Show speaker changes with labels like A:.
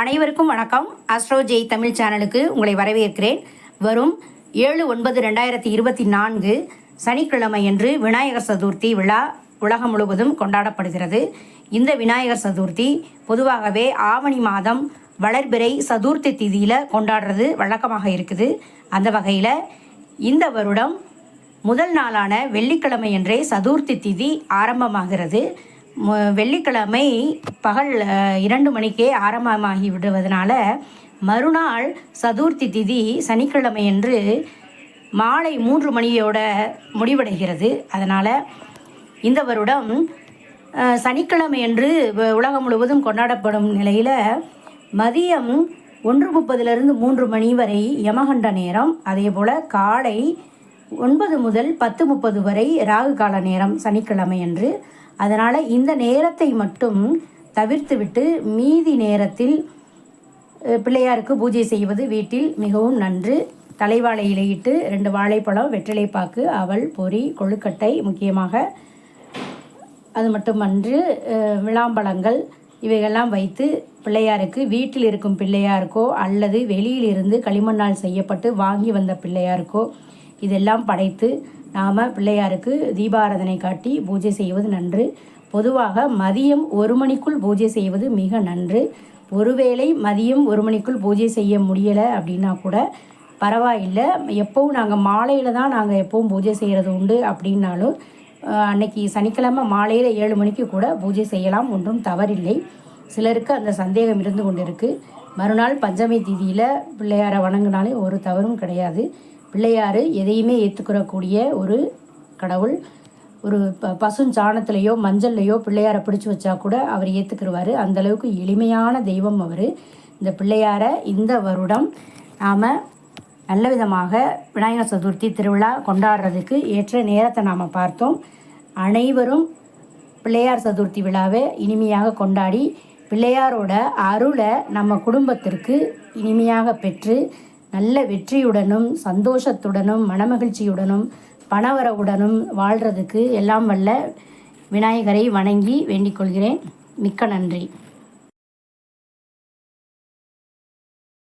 A: அனைவருக்கும் வணக்கம். அஸ்ட்ரோ ஜெய் தமிழ் சேனலுக்கு உங்களை வரவேற்கிறேன். வரும் ஏழு ஒன்பது ரெண்டாயிரத்தி இருபத்தி நான்கு சனிக்கிழமையன்று விநாயகர் சதுர்த்தி விழா உலகம் முழுவதும் கொண்டாடப்படுகிறது. இந்த விநாயகர் சதுர்த்தி பொதுவாகவே ஆவணி மாதம் வளர்பிறை சதுர்த்தி திதியில் கொண்டாடுறது வழக்கமாக இருக்குது. அந்த வகையில் இந்த வருடம் முதல் நாளான வெள்ளிக்கிழமையன்றே சதுர்த்தி திதி ஆரம்பமாகிறது. வெள்ளிக்கிழமை பகல் இரண்டு மணிக்கே ஆரம்பமாகி விடுவதனால மறுநாள் சதுர்த்தி திதி சனிக்கிழமையன்று மாலை மூன்று மணியோட முடிவடைகிறது. அதனால் இந்த வருடம் சனிக்கிழமை சனிக்கிழமையன்று உலகம் முழுவதும் கொண்டாடப்படும் நிலையில் மதியம் ஒன்று முப்பதிலிருந்து மூன்று மணி வரை யமகண்ட நேரம் அதே போல் காலை ஒன்பது முதல் பத்து முப்பது வரை ராகு கால நேரம் சனிக்கிழமை என்று அதனால் இந்த நேரத்தை மட்டும் தவிர்த்துவிட்டு மீதி நேரத்தில் பிள்ளையாருக்கு பூஜை செய்வது வீட்டில் மிகவும் நன்று. தலைவாழை இலையிட்டு ரெண்டு வாழைப்பழம் வெற்றிலைப்பாக்கு அவல் பொரி கொழுக்கட்டை முக்கியமாக. அது மட்டுமன்று விளாம்பழங்கள் இவைகள்லாம் வைத்து பிள்ளையாருக்கு வீட்டில் இருக்கும் பிள்ளையாருக்கோ அல்லது வெளியிலிருந்து களிமண்ணால் செய்யப்பட்டு வாங்கி வந்த பிள்ளையாருக்கோ இதெல்லாம் படைத்து நாம் பிள்ளையாருக்கு தீபாராதனை காட்டி பூஜை செய்வது நன்று. பொதுவாக மதியம் ஒரு மணிக்குள் பூஜை செய்வது மிக நன்று. ஒருவேளை மதியம் ஒரு மணிக்குள் பூஜை செய்ய முடியலை அப்படின்னா கூட பரவாயில்லை. எப்போவும் நாங்கள் மாலையில் தான் நாங்கள் எப்போவும் பூஜை செய்கிறது உண்டு அப்படின்னாலும் அன்னைக்கு சனிக்கிழமை மாலையில் ஏழு மணிக்கு கூட பூஜை செய்யலாம். ஒன்றும் தவறில்லை. சிலருக்கு அந்த சந்தேகம் இருந்து கொண்டிருக்கு. மறுநாள் பஞ்சமி திதியில் பிள்ளையாரை வணங்கினாலே ஒரு தவறும் கிடையாது. பிள்ளையார் எதையுமே ஏற்றுக்கிறக்கூடிய ஒரு கடவுள். ஒரு ப பசுஞ்சாணத்துலேயோ மஞ்சள்லையோ பிள்ளையாரை பிடிச்சி வச்சா கூட அவர் ஏற்றுக்கிறவார் அந்தளவுக்கு எளிமையான தெய்வம் அவர். இந்த பிள்ளையாரை இந்த வருடம் நாம் நல்ல விதமாக விநாயகர் சதுர்த்தி திருவிழா கொண்டாடுறதுக்கு ஏற்ற நேரத்தை நாம் பார்த்தோம். அனைவரும் பிள்ளையார் சதுர்த்தி விழாவை இனிமையாக கொண்டாடி பிள்ளையாரோட அருளை நம்ம குடும்பத்திற்கு இனிமையாக பெற்று நல்ல வெற்றியுடனும் சந்தோஷத்துடனும் மனமகிழ்ச்சியுடனும் பணவரவுடனும் வாழ்கிறதுக்கு எல்லாம் வல்ல விநாயகரை வணங்கி வேண்டிக் கொள்கிறேன். மிக்க நன்றி.